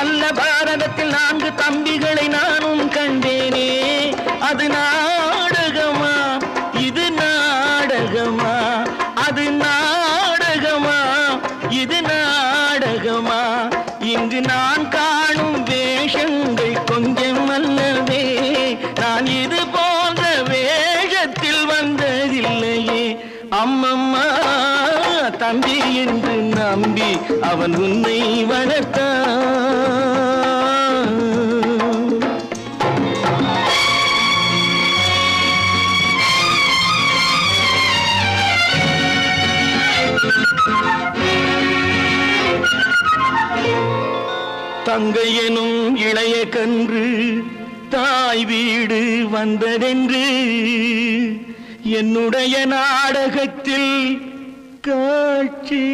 நல்ல பாரதத்தில் நான்கு தம்பிகளை நானும் கண்டேனே. அது நாடகமா? இது நாடகமா? அது நாடகமா? இது நாடகமா? இங்கு நான் காணும் வேஷங்கள் கொஞ்சம் அல்லவே. நான் இது போன்ற வேஷத்தில் வந்ததில்லையே. அம்மம்மா தம்பி என்று நம்பி அவன் உன்னை வளர்த்தான் தங்கை எனும் இளைய கன்று தாய் வீடு வந்ததென்று என்னுடைய நாடகத்தில் காட்சி